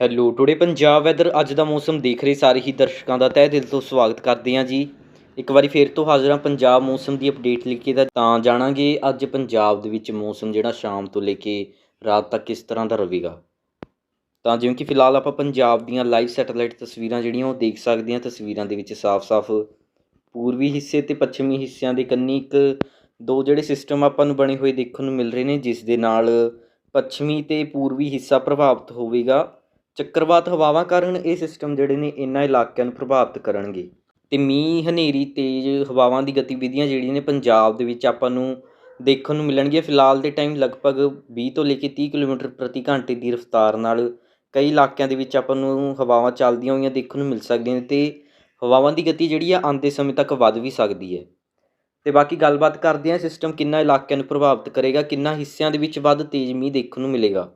Hello today Punjab weather ਅੱਜ ਦਾ ਮੌਸਮ ਦੇਖ ਰਹੇ ਸਾਰੇ ਹੀ ਦਰਸ਼ਕਾਂ ਦਾ ਤਹਿ ਦਿਲ ਤੋਂ ਸਵਾਗਤ ਕਰਦੇ ਹਾਂ ਜੀ। ਇੱਕ ਵਾਰੀ ਫੇਰ ਤੋਂ ਹਾਜ਼ਰ ਹਾਂ ਪੰਜਾਬ ਮੌਸਮ ਦੀ ਅਪਡੇਟ ਲੈ ਕੇ ਤਾਂ ਤਾਂ ਜਾਣਾਂਗੇ ਅੱਜ ਪੰਜਾਬ ਦੇ ਵਿੱਚ ਮੌਸਮ ਜਿਹੜਾ ਸ਼ਾਮ ਤੋਂ ਲੈ ਕੇ ਰਾਤ ਤੱਕ ਕਿਸ ਤਰ੍ਹਾਂ ਦਾ ਰਹੇਗਾ। ਤਾਂ ਜਿਵੇਂ ਕਿ ਫਿਲਹਾਲ ਆਪਾਂ ਪੰਜਾਬ ਦੀਆਂ ਲਾਈਵ ਸੈਟੇਲਾਈਟ ਤਸਵੀਰਾਂ ਜਿਹੜੀਆਂ ਉਹ ਦੇਖ ਸਕਦੇ ਹਾਂ। ਤਸਵੀਰਾਂ ਦੇ ਵਿੱਚ ਸਾਫ਼-ਸਾਫ਼ ਪੂਰਬੀ ਹਿੱਸੇ ਤੇ ਪੱਛਮੀ ਹਿੱਸਿਆਂ ਦੇ ਕੰਨੀ ਇੱਕ ਦੋ ਜਿਹੜੇ ਸਿਸਟਮ ਆਪਾਂ ਨੂੰ ਬਣੇ ਹੋਏ ਦੇਖਣ ਨੂੰ ਮਿਲ ਰਹੇ ਨੇ, ਜਿਸ ਦੇ ਨਾਲ ਪੱਛਮੀ ਤੇ ਪੂਰਬੀ ਹਿੱਸਾ ਪ੍ਰਭਾਵਿਤ ਹੋਵੇਗਾ। ਚੱਕਰਵਾਤ ਹਵਾਵਾਂ ਕਾਰਨ ਇਹ ਸਿਸਟਮ ਜਿਹੜੇ ਨੇ ਇਹਨਾਂ ਇਲਾਕਿਆਂ ਨੂੰ ਪ੍ਰਭਾਵਿਤ ਕਰਨਗੇ। ਅਤੇ ਮੀਂਹ, ਹਨੇਰੀ, ਤੇਜ਼ ਹਵਾਵਾਂ ਦੀ ਗਤੀਵਿਧੀਆਂ ਜਿਹੜੀਆਂ ਨੇ ਪੰਜਾਬ ਦੇ ਵਿੱਚ ਆਪਾਂ ਨੂੰ ਦੇਖਣ ਨੂੰ ਮਿਲਣਗੀਆਂ। ਫਿਲਹਾਲ ਦੇ ਟਾਈਮ ਲਗਭਗ ਵੀਹ ਤੋਂ ਲੈ ਕੇ ਤੀਹ ਕਿਲੋਮੀਟਰ ਪ੍ਰਤੀ ਘੰਟੇ ਦੀ ਰਫ਼ਤਾਰ ਨਾਲ ਕਈ ਇਲਾਕਿਆਂ ਦੇ ਵਿੱਚ ਆਪਾਂ ਨੂੰ ਹਵਾਵਾਂ ਚੱਲਦੀਆਂ ਹੋਈਆਂ ਦੇਖਣ ਨੂੰ ਮਿਲ ਸਕਦੀਆਂ ਨੇ ਅਤੇ ਹਵਾਵਾਂ ਦੀ ਗਤੀ ਜਿਹੜੀ ਆ ਆਉਂਦੇ ਸਮੇਂ ਤੱਕ ਵੱਧ ਵੀ ਸਕਦੀ ਹੈ। ਤੇ ਬਾਕੀ ਗੱਲਬਾਤ ਕਰਦੇ ਹਾਂ ਸਿਸਟਮ ਕਿੰਨਾ ਇਲਾਕਿਆਂ ਨੂੰ ਪ੍ਰਭਾਵਿਤ ਕਰੇਗਾ, ਕਿੰਨਾ ਹਿੱਸਿਆਂ ਦੇ ਵਿੱਚ ਵੱਧ ਤੇਜ਼ ਮੀਂਹ ਦੇਖਣ ਨੂੰ ਮਿਲੇਗਾ।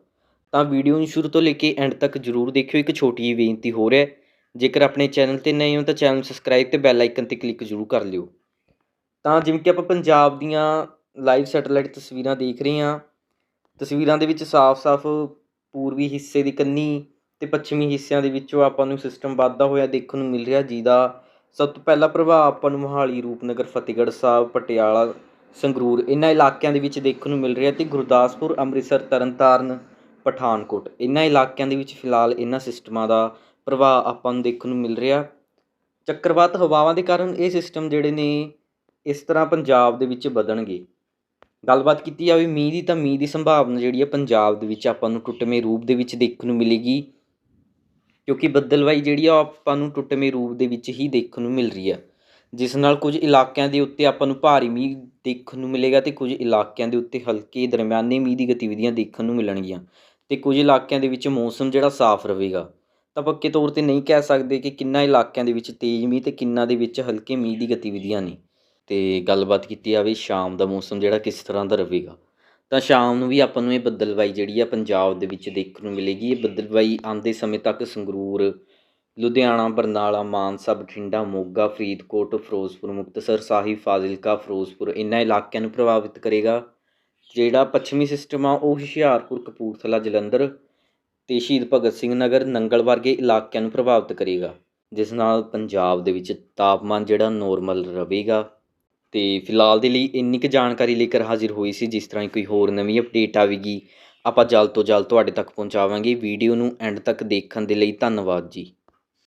ਤਾਂ ਵੀਡੀਓ ਨੂੰ ਸ਼ੁਰੂ ਤੋਂ ਲੈ ਕੇ ਐਂਡ ਤੱਕ ਜਰੂਰ ਦੇਖਿਓ। ਇੱਕ ਛੋਟੀ ਜਿਹੀ ਬੇਨਤੀ ਹੋ ਰਿਹਾ ਹੈ, ਜੇਕਰ ਆਪਣੇ ਚੈਨਲ ਤੇ ਨਏ ਹੋ ਤਾਂ ਚੈਨਲ ਸਬਸਕ੍ਰਾਈਬ ਤੇ ਬੈਲ ਆਈਕਨ ਤੇ ਕਲਿੱਕ ਜਰੂਰ ਕਰ ਲਿਓ। ਤਾਂ ਜਿਵੇਂ ਕਿ ਆਪਾਂ ਪੰਜਾਬ ਦੀਆਂ ਲਾਈਵ ਸੈਟੇਲਾਈਟ ਤਸਵੀਰਾਂ ਦੇਖ ਰਹੇ ਹਾਂ, ਤਸਵੀਰਾਂ ਦੇ ਵਿੱਚ ਸਾਫ਼-ਸਾਫ਼ ਪੂਰਬੀ ਹਿੱਸੇ ਦੀ ਕੰਨੀ ਤੇ ਪੱਛਮੀ ਹਿੱਸਿਆਂ ਦੇ ਵਿੱਚੋਂ ਆਪਾਂ ਨੂੰ ਸਿਸਟਮ ਵੱਧਦਾ ਹੋਇਆ ਦੇਖਣ ਨੂੰ ਮਿਲ ਰਿਹਾ, ਜਿਹਦਾ ਸਭ ਤੋਂ ਪਹਿਲਾ ਪ੍ਰਭਾਵ ਆਪਾਂ ਨੂੰ ਮੋਹਾਲੀ, ਰੂਪਨਗਰ, ਫਤਿਹਗੜ੍ਹ ਸਾਹਿਬ, ਪਟਿਆਲਾ, ਸੰਗਰੂਰ, ਇਹਨਾਂ ਇਲਾਕਿਆਂ ਦੇ ਵਿੱਚ ਦੇਖਣ ਨੂੰ ਮਿਲ ਰਿਹਾ ਤੇ ਗੁਰਦਾਸਪੁਰ, ਅੰਮ੍ਰਿਤਸਰ, ਤਰਨਤਾਰਨ ਪਠਾਨਕੋਟ। ਇਹਨਾਂ ਇਲਾਕਿਆਂ ਦੇ ਵਿੱਚ ਫਿਲਹਾਲ ਇਹਨਾਂ ਸਿਸਟਮਾਂ ਦਾ ਪ੍ਰਭਾਵ ਆਪਾਂ ਨੂੰ ਦੇਖਣ ਨੂੰ ਮਿਲ ਰਿਹਾ। ਚੱਕਰਵਾਤ ਹਵਾਵਾਂ ਦੇ ਕਾਰਨ ਇਹ ਸਿਸਟਮ ਜਿਹੜੇ ਨੇ ਇਸ ਤਰ੍ਹਾਂ ਪੰਜਾਬ ਦੇ ਵਿੱਚ ਵਧਣਗੇ ਗੱਲਬਾਤ ਕੀਤੀ ਜਾਵੇ ਮੀਂਹ ਦੀ ਤਾਂ ਮੀਂਹ ਦੀ ਸੰਭਾਵਨਾ ਜਿਹੜੀ ਹੈ ਪੰਜਾਬ ਦੇ ਵਿੱਚ ਆਪਾਂ ਨੂੰ ਟੁੱਟਵੇਂ ਰੂਪ ਦੇ ਵਿੱਚ ਦੇਖਣ ਨੂੰ ਮਿਲੇਗੀ। ਕਿਉਂਕਿ ਬੱਦਲਵਾਈ ਜਿਹੜੀ ਆ ਉਹ ਆਪਾਂ ਨੂੰ ਟੁੱਟਵੇਂ ਰੂਪ ਦੇ ਵਿੱਚ ਹੀ ਦੇਖਣ ਨੂੰ ਮਿਲ ਰਹੀ ਹੈ ਜਿਸ ਨਾਲ ਕੁਝ ਇਲਾਕਿਆਂ ਦੇ ਉੱਤੇ ਆਪਾਂ ਨੂੰ ਭਾਰੀ ਮੀਂਹ ਦੇਖਣ ਨੂੰ ਮਿਲੇਗਾ ਤੇ ਕੁਝ ਇਲਾਕਿਆਂ ਦੇ ਉੱਤੇ ਹਲਕੇ ਦਰਮਿਆਨੇ ਮੀਂਹ ਦੀ ਗਤੀਵਿਧੀਆਂ ਦੇਖਣ ਨੂੰ ਮਿਲਣਗੀਆਂ। ਅਤੇ ਕੁਝ ਇਲਾਕਿਆਂ ਦੇ ਵਿੱਚ ਮੌਸਮ ਜਿਹੜਾ ਸਾਫ਼ ਰਹੇਗਾ। ਤਾਂ ਪੱਕੇ ਤੌਰ ਤੇ ਨਹੀਂ ਕਹਿ ਸਕਦੇ ਕਿ ਕਿੰਨਾ ਇਲਾਕਿਆਂ ਦੇ ਵਿੱਚ ਤੇਜ਼ ਮੀਂਹ ਅਤੇ ਕਿੰਨਾ ਦੇ ਵਿੱਚ ਹਲਕੇ ਮੀਂਹ ਦੀ ਗਤੀਵਿਧੀਆਂ ਨੇ। ਅਤੇ ਗੱਲਬਾਤ ਕੀਤੀ ਜਾਵੇ ਸ਼ਾਮ ਦਾ ਮੌਸਮ ਜਿਹੜਾ ਕਿਸ ਤਰ੍ਹਾਂ ਦਾ ਰਹੇਗਾ। ਤਾਂ ਸ਼ਾਮ ਨੂੰ ਵੀ ਆਪਾਂ ਨੂੰ ਇਹ ਬੱਦਲਵਾਈ ਜਿਹੜੀ ਆ ਪੰਜਾਬ ਦੇ ਵਿੱਚ ਦੇਖਣ ਨੂੰ ਮਿਲੇਗੀ। ਇਹ ਬੱਦਲਵਾਈ ਆਉਂਦੇ ਸਮੇਂ ਤੱਕ ਸੰਗਰੂਰ, ਲੁਧਿਆਣਾ, ਬਰਨਾਲਾ, ਮਾਨਸਾ, ਬਠਿੰਡਾ, ਮੋਗਾ, ਫਰੀਦਕੋਟ, ਫਿਰੋਜ਼ਪੁਰ, ਮੁਕਤਸਰ ਸਾਹਿਬ, ਫਾਜ਼ਿਲਕਾ, ਫਿਰੋਜ਼ਪੁਰ ਇਹਨਾਂ ਇਲਾਕਿਆਂ ਨੂੰ ਪ੍ਰਭਾਵਿਤ ਕਰੇਗਾ। ਜਿਹੜਾ ਪੱਛਮੀ ਸਿਸਟਮ ਆ, ਉਹ ਹੁਸ਼ਿਆਰਪੁਰ, ਕਪੂਰਥਲਾ, ਜਲੰਧਰ ਅਤੇ ਸ਼ਹੀਦ ਭਗਤ ਸਿੰਘ ਨਗਰ ਨੰਗਲ ਵਰਗੇ ਇਲਾਕਿਆਂ ਨੂੰ ਪ੍ਰਭਾਵਿਤ ਕਰੇਗਾ, ਜਿਸ ਨਾਲ ਪੰਜਾਬ ਦੇ ਵਿੱਚ ਤਾਪਮਾਨ ਜਿਹੜਾ ਨੋਰਮਲ ਰਹੇਗਾ। ਅਤੇ ਫਿਲਹਾਲ ਦੇ ਲਈ ਇੰਨੀ ਕੁ ਜਾਣਕਾਰੀ ਲੈ ਕੇ ਹਾਜ਼ਰ ਹੋਈ ਸੀ, ਜਿਸ ਤਰ੍ਹਾਂ ਕੋਈ ਹੋਰ ਨਵੀਂ ਅਪਡੇਟ ਆਵੇਗੀ, ਆਪਾਂ ਜਲਦ ਤੋਂ ਜਲਦ ਤੁਹਾਡੇ ਤੱਕ ਪਹੁੰਚਾਵਾਂਗੇ। ਵੀਡੀਓ ਨੂੰ ਐਂਡ ਤੱਕ ਦੇਖਣ ਦੇ ਲਈ ਧੰਨਵਾਦ ਜੀ।